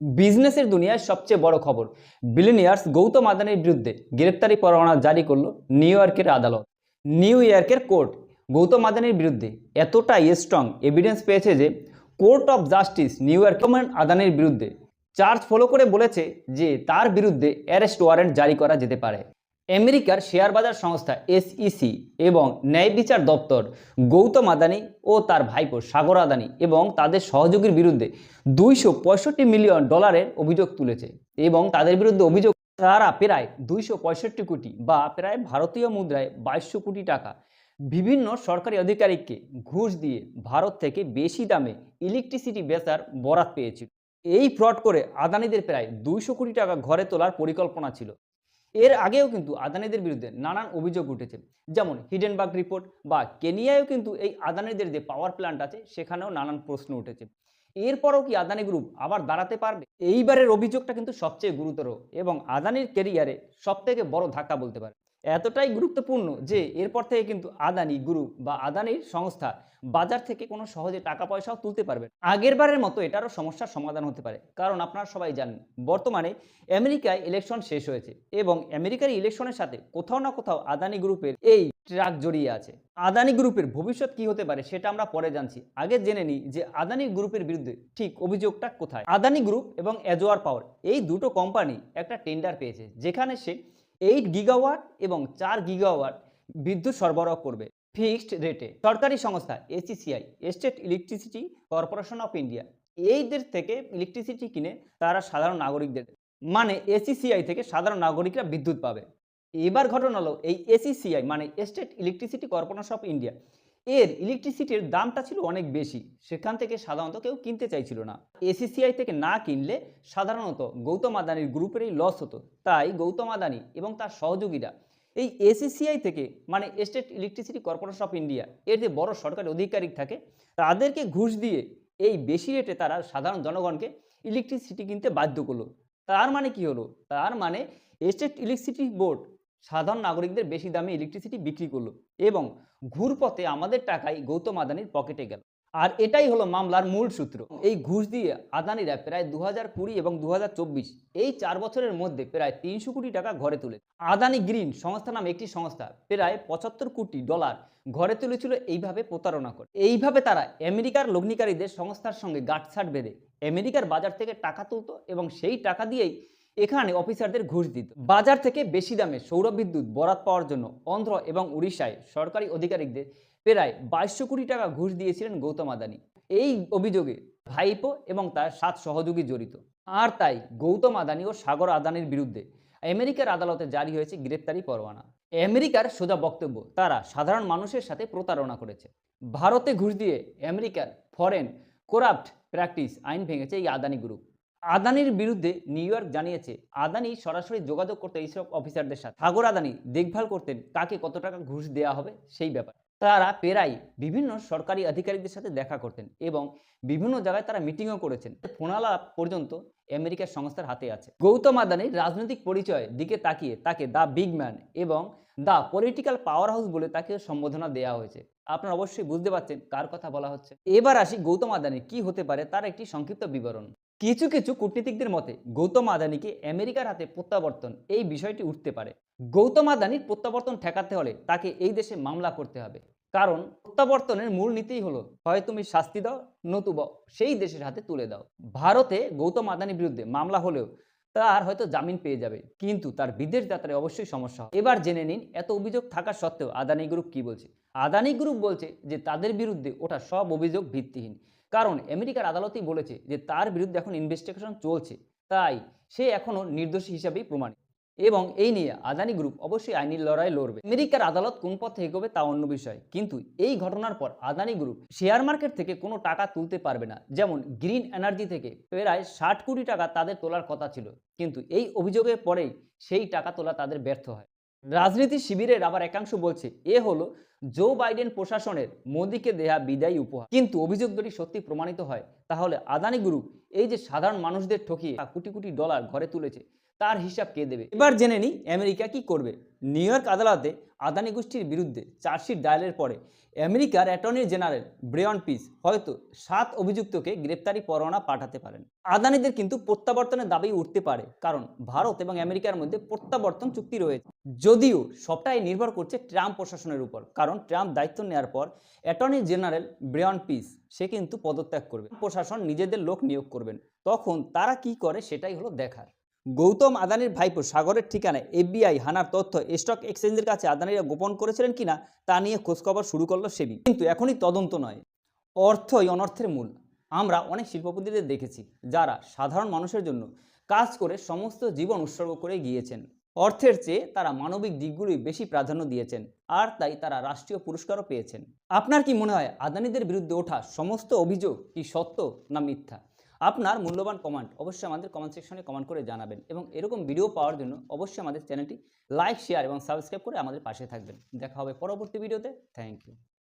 বিজনেসের দুনিয়ায় সবচেয়ে বড় খবর। বিলিনিয়ার্স গৌতম আদানির বিরুদ্ধে গ্রেপ্তারি পরোয়ানা জারি করল নিউ ইয়র্কের আদালত। নিউ ইয়র্কের কোর্ট। গৌতম আদানির বিরুদ্ধে এতটাই স্ট্রং এভিডেন্স পেয়েছে যে, court of justice New York আদানির বিরুদ্ধে চার্জ ফলো করে বলেছে যে, তার বিরুদ্ধে অ্যারেস্ট ওয়ারেন্ট জারি করা যেতে পারে। আমেরিকার শেয়ার বাজার সংস্থা এসইসি এবং ন্যায় বিচার দপ্তর গৌতম আদানি ও তার ভাইপো সাগর আদানি এবং তাদের সহযোগীর বিরুদ্ধে দুইশো পঁয়ষট্টি মিলিয়ন ডলারের অভিযোগ তুলেছে এবং তাদের বিরুদ্ধে অভিযোগ তারা প্রায় দুইশো পঁয়ষট্টি কোটি বা প্রায় ভারতীয় মুদ্রায় বাইশশো কোটি টাকা বিভিন্ন সরকারি আধিকারিককে ঘুষ দিয়ে ভারত থেকে বেশি দামে ইলেকট্রিসিটি বেচার বরাত পেয়েছিল। এই ফ্রড করে আদানিদের প্রায় দুইশো কোটি টাকা ঘরে তোলার পরিকল্পনা ছিল। এর আগেও কিন্তু আদানিদের বিরুদ্ধে নানান অভিযোগ উঠেছে। যেমন হিডেনবার্গ রিপোর্ট বা কেনিয়ায়ও কিন্তু এই আদানিদের যে পাওয়ার প্ল্যান্ট আছে, সেখানেও নানান প্রশ্ন উঠেছে। এরপরও কি আদানি গ্রুপ আবার দাঁড়াতে পারবে? এইবারের অভিযোগটা কিন্তু সবচেয়ে গুরুতর এবং আদানির কেরিয়ারে সবথেকে বড় ধাক্কা বলতে পারে এতটাই গুরুত্বপূর্ণ যে এরপর থেকে কিন্তু আদানি গ্রুপ বা আদানির সংস্থা বাজার থেকে কোনো সহজে টাকা পয়সাও তুলতে পারবে। আগের বারের মতো এটারও সমস্যার সমাধান হতে পারে। কারণ আপনারা সবাই জানেন, বর্তমানে আমেরিকায় ইলেকশন শেষ হয়েছে এবং আমেরিকার ইলেকশনের সাথে কোথাও না কোথাও আদানি গ্রুপের এই ট্রাক জড়িয়ে আছে। আদানি গ্রুপের ভবিষ্যৎ কি হতে পারে সেটা আমরা পরে জানছি। আগে জেনে নিই যে আদানি গ্রুপের বিরুদ্ধে ঠিক অভিযোগটা কোথায়? আদানি গ্রুপ এবং এজোয়ার পাওয়ার এই দুটো কোম্পানি একটা টেন্ডার পেয়েছে, যেখানে সে এইট গিগাওয়াট এবং চার গিগাওয়াট বিদ্যুৎ সরবরাহ করবে ফিক্সড রেটে সরকারি সংস্থা SECI state electricity corporation of India এইদের থেকে ইলেকট্রিসিটি কিনে তারা সাধারণ নাগরিকদের মানে এসিসিআই থেকে সাধারণ নাগরিকরা বিদ্যুৎ পাবে। এবার ঘটনা হলো, এই এসিসিআই মানে state electricity corporation of India এর ইলেকট্রিসিটির দামটা ছিল অনেক বেশি। সেখান থেকে সাধারণত কেউ কিনতে চাইছিল না। এসিসিআই থেকে না কিনলে সাধারণত গৌতম আদানির গ্রুপেরই লস হতো। তাই গৌতম আদানি এবং তার সহযোগীরা এই এসিসিআই থেকে মানে state electricity corporation of India এর যে বড় সরকারি আধিকারিক থাকে, তাদেরকে ঘুষ দিয়ে এই বেশি রেটে তারা সাধারণ জনগণকে ইলেকট্রিসিটি কিনতে বাধ্য করল। তার মানে কি হলো? তার মানে স্টেট ইলেকট্রিসিটি বোর্ড সাধারণ নাগরিকদের বেশি দামে ইলেকট্রিসিটি বিক্রি করল এবং ঘুরপথে আমাদের টাকাই গৌতম আদানির পকেটে গেল। আর এটাই হলো মামলার মূল সূত্র। এই ঘুষ দিয়ে আদানিরা প্রায় দু কুড়ি এবং দু এই চার বছরের মধ্যে প্রায় তিনশো কোটি টাকা ঘরে তুলে। আদানি গ্রিন সংস্থা নামে একটি সংস্থা প্রায় পঁচাত্তর কোটি ডলার ঘরে তুলেছিল এইভাবে প্রতারণা করে। এইভাবে তারা আমেরিকার লগ্নিকারীদের সংস্থার সঙ্গে গাঁটছাট বেঁধে আমেরিকার বাজার থেকে টাকা তুলতো এবং সেই টাকা দিয়েই এখানে অফিসারদের ঘুষ দিত। বাজার থেকে বেশি দামে সৌর বিদ্যুৎ, বরাত পাওয়ার জন্য অন্ধ্র এবং উড়িষ্যায় সরকারি আধিকারিকদের প্রায় বাইশশো কোটি টাকা ঘুষ দিয়েছিলেন গৌতম আদানি। এই অভিযোগে ভাইপো এবং তার সাত সহযোগী জড়িত। আর তাই গৌতম আদানি ও সাগর আদানির বিরুদ্ধে আমেরিকার আদালতে জারি হয়েছে গ্রেপ্তারি পরোয়ানা। আমেরিকার সোজা বক্তব্য, তারা সাধারণ মানুষের সাথে প্রতারণা করেছে। ভারতে ঘুষ দিয়ে আমেরিকার ফরেন করাপ্ট প্র্যাকটিস আইন ভেঙেছে এই আদানি গ্রুপ। আদানির বিরুদ্ধে নিউ ইয়র্ক জানিয়েছে, আদানি সরাসরি যোগাযোগ করতে এইসব অফিসারদের সাথে সাগর আদানি, দেখভাল করতেন, কাকে কত টাকা ঘুষ দেওয়া হবে সেই ব্যাপার। তারা প্রায় বিভিন্ন সরকারি আধিকারিকদের সাথে দেখা করতেন এবং বিভিন্ন জায়গায় তারা মিটিংও করেছেন। ফোনালাপ পর্যন্ত আমেরিকার সংস্থার হাতে আছে। গৌতম আদানির রাজনৈতিক পরিচয় দিকে তাকিয়ে তাকে দ্য বিগ ম্যান এবং দ্য পলিটিক্যাল পাওয়ার হাউস বলে তাকে সম্বোধনা দেওয়া হয়েছে। আপনারা অবশ্যই বুঝতে পারছেন কার কথা বলা হচ্ছে। এবার আসি গৌতম আদানি, কি হতে পারে তার একটি সংক্ষিপ্ত বিবরণ। কিছু কিছু কূটনীতিকদের মতে, গৌতম আদানিকে আমেরিকার হাতে প্রত্যাবর্তন এই বিষয়টি উঠতে পারে। গৌতম আদানির প্রত্যাবর্তন ঠেকাতে হলে তাকে এই দেশে মামলা করতে হবে। কারণ, প্রত্যাবর্তনের মূল নীতিই হলো, হয় তুমি শাস্তি দাও, নতুবা সেই দেশের হাতে তুলে দাও। ভারতে গৌতম আদানির বিরুদ্ধে মামলা হলেও তার হয়তো জামিন পেয়ে যাবে। কিন্তু তার বিদেশ যাত্রায় অবশ্যই সমস্যা হবে। এবার জেনে নিন, এত অভিযোগ থাকা সত্ত্বেও আদানি গ্রুপ কি বলছে? আদানি গ্রুপ বলছে যে তাদের বিরুদ্ধে ওটা সব অভিযোগ ভিত্তিহীন। কারণ আমেরিকার আদালতই বলেছে যে তার বিরুদ্ধে এখন ইনভেস্টিগেশন চলছে। তাই সে এখনও নির্দোষী হিসাবেই প্রমাণিত। এবং এই নিয়ে আদানি গ্রুপ অবশ্যই আইনি লড়াই লড়বে। আমেরিকার আদালত কোন পথে এগোবে তা অন্য বিষয়। কিন্তু এই ঘটনার পর আদানি গ্রুপ শেয়ার মার্কেট থেকে কোনো টাকা তুলতে পারবে না। যেমন গ্রিন এনার্জি থেকে প্রায় ষাট কোটি টাকা তাদের তোলার কথা ছিল। কিন্তু এই অভিযোগের পরেই সেই টাকা তোলা তাদের ব্যর্থ হয়। রাজনীতি শিবিরের আবার একাংশ বলছে, এ হলো জো বাইডেন প্রশাসনের মোদীকে দেয়া বিদায়ী উপহার। কিন্তু অভিযোগ যদি সত্যি প্রমাণিত হয়, তাহলে আদানি গ্রুপ এই যে সাধারণ মানুষদের ঠকিয়ে কোটি কোটি ডলার ঘরে তুলেছে তার হিসাব কে দেবে? এবার জেনে নিই আমেরিকা কি করবে। নিউ ইয়র্ক আদালতে আদানি গোষ্ঠীর বিরুদ্ধে চার্জশিট দায়েরের পরে আমেরিকার অ্যাটর্নি জেনারেল ব্রেয়ন পিস হয়তো সাত অভিযুক্তকে গ্রেপ্তারি পরোয়ানা পাঠাতে পারেন। আদানিদের কিন্তু প্রত্যাবর্তনের দাবি উঠতে পারে, কারণ ভারত এবং আমেরিকার মধ্যে প্রত্যাবর্তন চুক্তি রয়েছে। যদিও সবটাই নির্ভর করছে ট্রাম্প প্রশাসনের উপর, কারণ ট্রাম্প দায়িত্ব নেওয়ার পর অ্যাটর্নি জেনারেল ব্রেয়ন পিস, সে কিন্তু পদত্যাগ করবে। প্রশাসন নিজেদের লোক নিয়োগ করবেন, তখন তারা কি করে সেটাই হলো দেখার। গৌতম আদানির ভাইপো সাগরের ঠিকানায় এফবিআই হানার তথ্য, স্টক এক্সচেঞ্জের কাছে আদানিরা গোপন করেছিলেন কিনা তা নিয়ে খোঁজখবর শুরু করল সেবি। কিন্তু এখনই তদন্ত নয়। অর্থই অনর্থের মূল। আমরা অনেক শিল্পপতিদের দেখেছি যারা সাধারণ মানুষের জন্য কাজ করে সমস্ত জীবন উৎসর্গ করে গিয়েছেন। অর্থের চেয়ে তারা মানবিক দিকগুলোই বেশি প্রাধান্য দিয়েছেন আর তাই তারা রাষ্ট্রীয় পুরস্কারও পেয়েছেন। আপনার কি মনে হয় আদানিদের বিরুদ্ধে ওঠা সমস্ত অভিযোগ কি সত্য না মিথ্যা? আপনার মূল্যবান কমেন্ট অবশ্যই আমাদের কমেন্ট সেকশনে কমেন্ট করে জানাবেন এবং এরকম ভিডিও পাওয়ার জন্য অবশ্যই আমাদের চ্যানেলটি লাইক শেয়ার এবং সাবস্ক্রাইব করে আমাদের পাশে থাকবেন। দেখা হবে পরবর্তী ভিডিওতে থ্যাংক ইউ